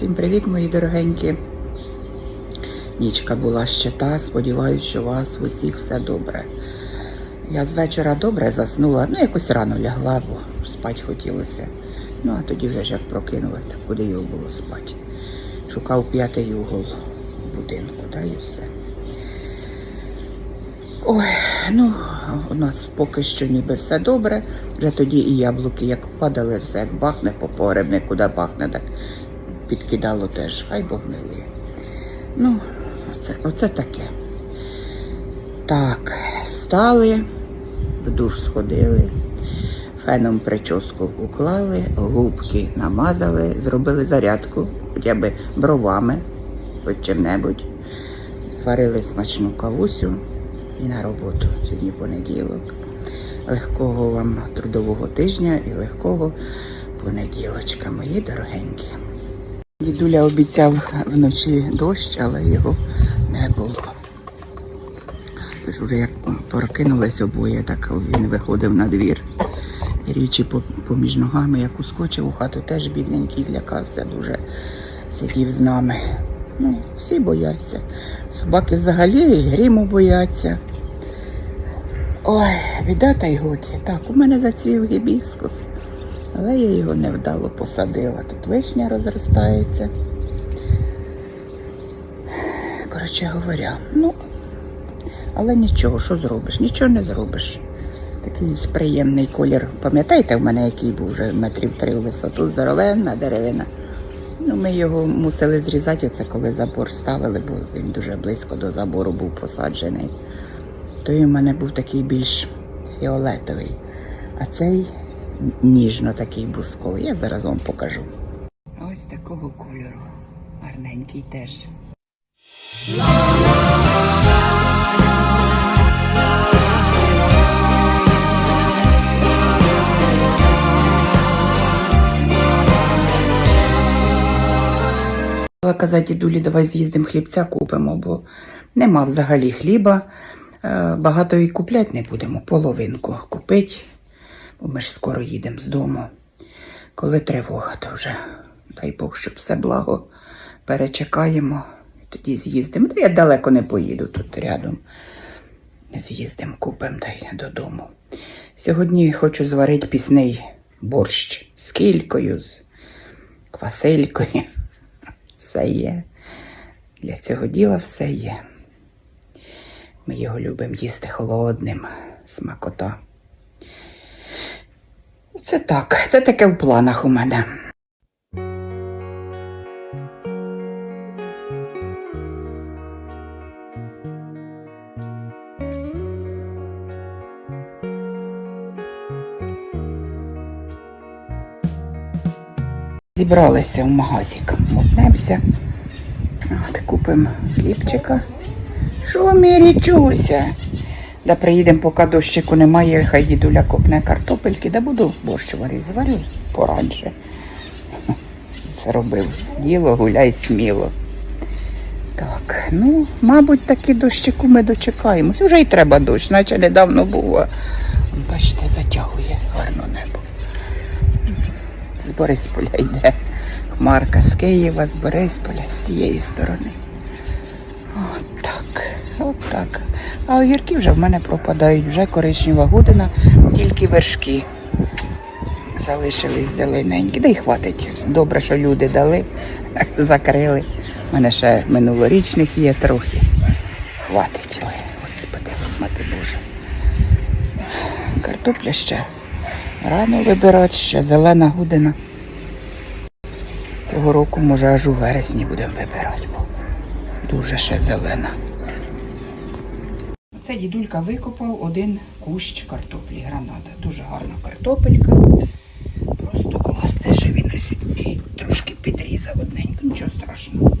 Всім привіт, мої дорогенькі. Нічка була ще та. Сподіваюсь, що у вас усіх все добре. Я з вечора добре заснула, ну якось рано лягла, бо спати хотілося. Ну, а тоді вже ж як прокинулася, куди його було спати. Шукав п'ятий угол будинку, та і все. Ой, ну, у нас поки що ніби все добре. Вже тоді і яблуки як падали, це як бахне по погребне, куди бахне, так підкидало теж, хай Бог милує. Ну, оце, оце таке. Так, встали, в душ сходили, феном прическу уклали, губки намазали, зробили зарядку, хоча б бровами, хоч чим-небудь. Зварили смачну кавусю і на роботу. Сьогодні понеділок. Легкого вам трудового тижня і легкого понеділочка, мої дорогенькі. Дідуля обіцяв вночі дощ, але його не було. Тож вже як прокинулись обоє, так він виходив на двір. Річі поміж ногами, як ускочив у хату, теж бідненький злякався дуже. Сидів з нами. Ну, всі бояться. Собаки взагалі і гріму бояться. Ой, біда та й годі. Так, у мене зацвів гібіскус, але я його невдало посадила. Тут вишня розростається. Коротше говоря, ну, але нічого, що зробиш? Нічого не зробиш. Такий приємний колір. Пам'ятаєте, в мене який був вже метрів три в висоту, здоровенна деревина. Ну, ми його мусили зрізати, оце коли забор ставили, бо він дуже близько до забору був посаджений. Той у мене був такий більш фіолетовий, а цей ніжно такий бусковий. Я зараз вам покажу. Ось такого кольору. Гарненький теж. Хотіла казати дідулі, давай з'їздимо хлібця купимо, бо нема взагалі хліба. Е, Багато і купляти не будемо, половинку купить, ми ж скоро їдемо з дому. Коли тривога, то вже дай Бог, щоб все благо перечекаємо, тоді з'їздимо. Та я далеко не поїду тут рядом. З'їздимо, купимо та й додому. Сьогодні хочу зварити пісний борщ з кількою, з кваселькою. Все є. Для цього діла все є. Ми його любимо їсти холодним, смакота. Це так, це таке в планах у мене. Зібралися в магазик, мотнемося. От, купимо хлібчика. Що мірічуся? Да приїдемо, поки дощику немає, хай дідуля копне картопельки, да буду борщ варити, зварю пораньше. Зробив діло, гуляй сміло. Так, ну, мабуть, таки дощику ми дочекаємось. Уже й треба дощ, наче недавно був. а, Бачите, затягує гарно небо. З Борисполя йде. Хмарка з Києва, з Борисполя, з тієї сторони. От так. А огірки вже в мене пропадають, вже коричнева година, тільки вершки залишились зелененькі. Да й хватить. Добре, що люди дали, закрили. У мене ще минулорічних є трохи. Хватить. Ой, господи, мати Боже. Картопля ще рано вибирати, ще зелена година. Цього року, може, аж у вересні будемо вибирати, бо дуже ще зелена. Це дідулька викопав один кущ картоплі гранада. Дуже гарна картопелька. Просто клас. Це ще він ось трошки підрізав одненько, нічого страшного.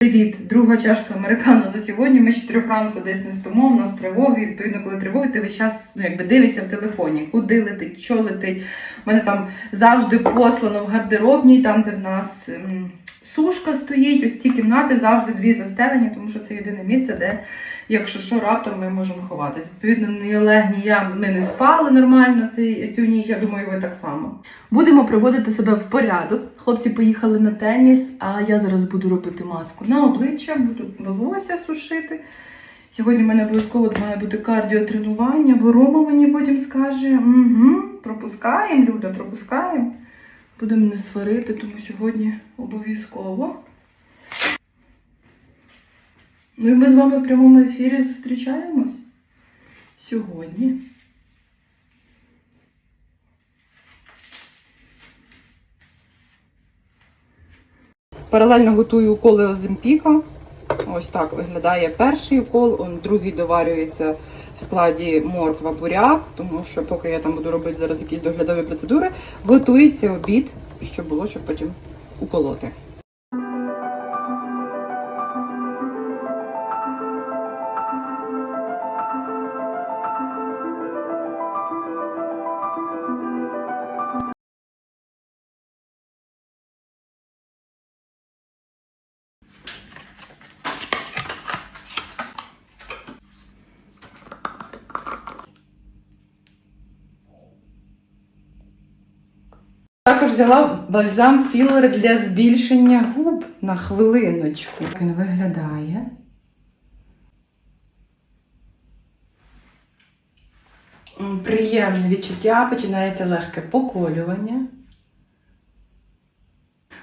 Привіт, друга чашка американо за сьогодні. Ми з 4 ранку десь не спимо. У нас тривоги. Відповідно, коли тривоги, ти весь час ну, якби дивишся в телефоні, куди летить, що летить. У мене там завжди послано в гардеробній, там де в нас м, сушка стоїть. Ось ці кімнати завжди дві застелені, тому що це єдине місце, де, якщо що, раптом ми можемо ховатись. Відповідно, ні я ми не спали нормально цей, цю ніч. Я думаю, ви так само. Будемо приводити себе в порядок. Хлопці поїхали на теніс, а я зараз буду робити маску на обличчя, буду волосся сушити. Сьогодні в мене обов'язково має бути кардіотренування, бо Рома мені потім скаже: угу, пропускаємо, Люда, пропускаємо. Буде мене сварити, тому сьогодні обов'язково. Ну і ми з вами в прямому ефірі зустрічаємось сьогодні. Паралельно готую уколи Оземпіка. Ось так виглядає перший укол, он другий доварюється в складі морква буряк, тому що поки я там буду робити зараз якісь доглядові процедури, готується обід, щоб було, щоб потім уколоти. Також взяла бальзам філер для збільшення губ на хвилиночку. Як він виглядає. Приємне відчуття, починається легке поколювання.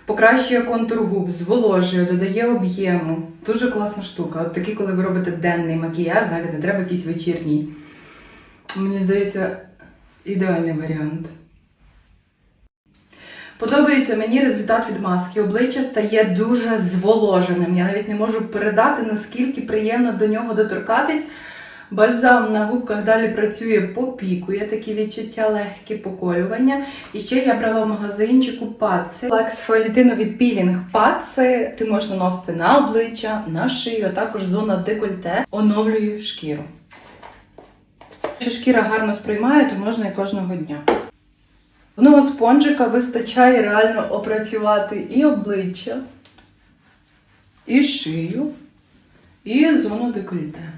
Покращує контур губ, зволожує, додає об'єму. Дуже класна штука. От такі, коли ви робите денний макіяж, знаєте, не треба якийсь вечірній. Мені здається, ідеальний варіант. Подобається мені результат від маски. Обличчя стає дуже зволоженим. Я навіть не можу передати, наскільки приємно до нього доторкатись. Бальзам на губках далі працює по піку, є такі відчуття легкі поколювання. І ще я брала в магазинчику паци. Ексфолітиновий пілінг паци. Ти можеш наносити на обличчя, на шию, а також зона декольте оновлює шкіру. Якщо шкіра гарно сприймає, то можна і кожного дня. Одного спонжика вистачає реально опрацювати і обличчя, і шию, і зону декольте.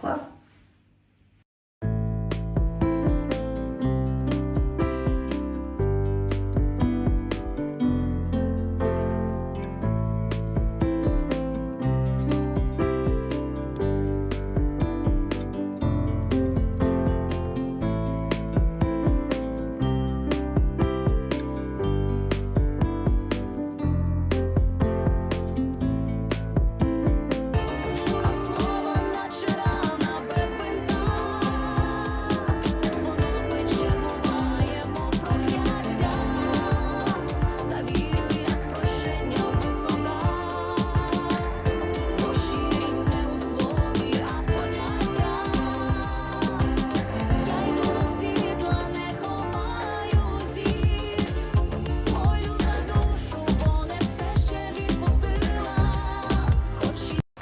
Клас.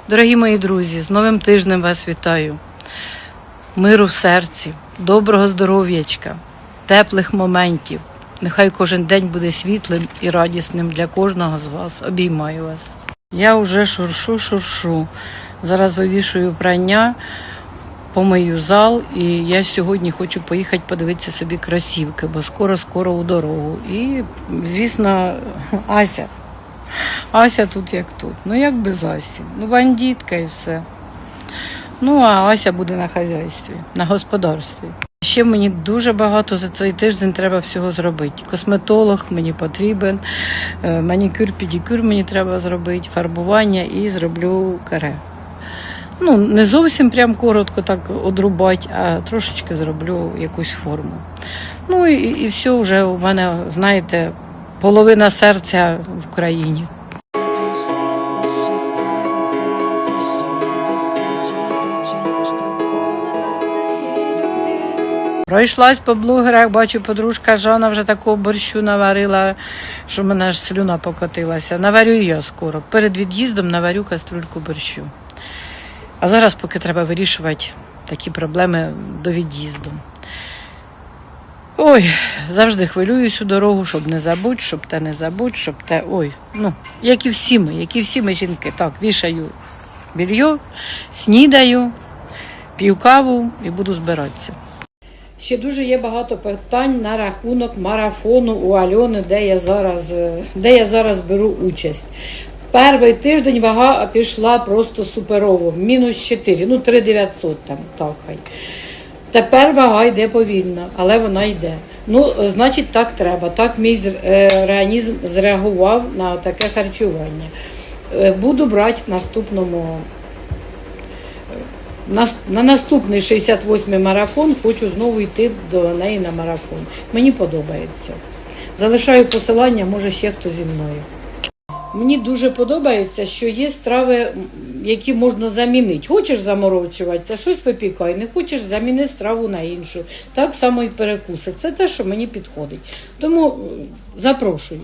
Дорогі мої друзі, з новим тижнем вас вітаю. Миру в серці, доброго здоров'ячка, теплих моментів. Нехай кожен день буде світлим і радісним для кожного з вас. Обіймаю вас. Я вже шуршу, шуршу. Зараз вивішую прання, помию зал, і я сьогодні хочу поїхати подивитися собі красівки, бо скоро-скоро у дорогу. І, звісно, Ася. Ася тут як тут. Ну як без Асі? Ну, бандитка і все. Ну, а Ася буде на хазяйстві, на господарстві. Ще мені дуже багато за цей тиждень треба всього зробити. Косметолог мені потрібен, е, манікюр, педикюр мені треба зробити, фарбування і зроблю каре. Ну, не зовсім прям коротко так одрубати, а трошечки зроблю якусь форму. Ну і, і все вже у мене, знаєте, половина серця в країні. Пройшлась по блогерах, бачу, подружка Жана вже такого борщу наварила, що мене аж слюна покотилася. Наварю я скоро. Перед від'їздом наварю каструльку борщу. А зараз поки треба вирішувати такі проблеми до від'їзду. Ой, завжди хвилююсь у дорогу, щоб не забудь, щоб те не забудь, щоб те. Ой, ну, як і всі ми, як і всі ми жінки. Так, вішаю більйо, снідаю, п'ю каву і буду збиратися. Ще дуже є багато питань на рахунок марафону у Альони, де я зараз, е, де я зараз беру участь. Перший тиждень вага пішла просто суперово, мінус 4, ну 3900 там, так хай. Тепер вага йде повільно, але вона йде. Ну, е, значить, так треба. Так мій е, організм зреагував на таке харчування. Е, Буду брати в наступному на, на наступний 68-й марафон хочу знову йти до неї на марафон. Мені подобається. Залишаю посилання, може ще хто зі мною. Мені дуже подобається, що є страви, які можна замінити. Хочеш заморочуватися, щось випікай, не хочеш заміни страву на іншу. Так само і перекуси. Це те, що мені підходить. Тому е, запрошую.